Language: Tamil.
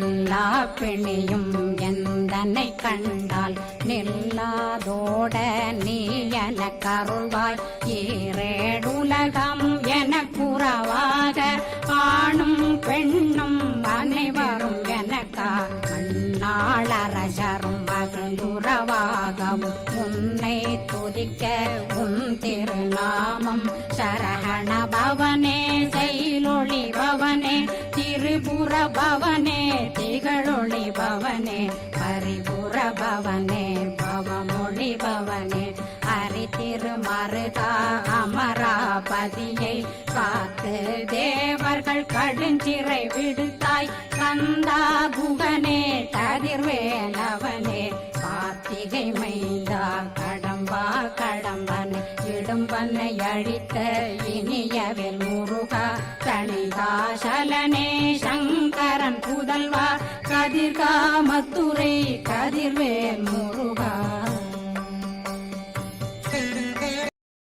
எல்லா பிணியும் எந்தனை கண்டால்? நில்லாதோட நீ என கருள்வாய். ஈரேடுலகம் என குறவாக. ஆணும் பெண்ணும் அனைவரும் எனக்கா மண்ணாளரசரும் மகிழ்ந்துறவாகவும் உன்னை துதிக்க உன் திருநாமம் சரகண பவனே. திரிபுர பவனே திகழொளி பவனே பரிபுர பவனே பவமொழி பவனே. அரி திருமருகா அமராபதியை காத்து தேவர்கள் கடுஞ்சிறை விடுத்தாய். கந்தா புகனே கதிர்வேலவனே கார்த்திகை மைந்தா கடம்பா கடம்பன் இடும்பனை அழித்த இனியவில் சலனே சங்கரன் புதல்வா கதிர்காமத்துறை கதிர்வேல் மூல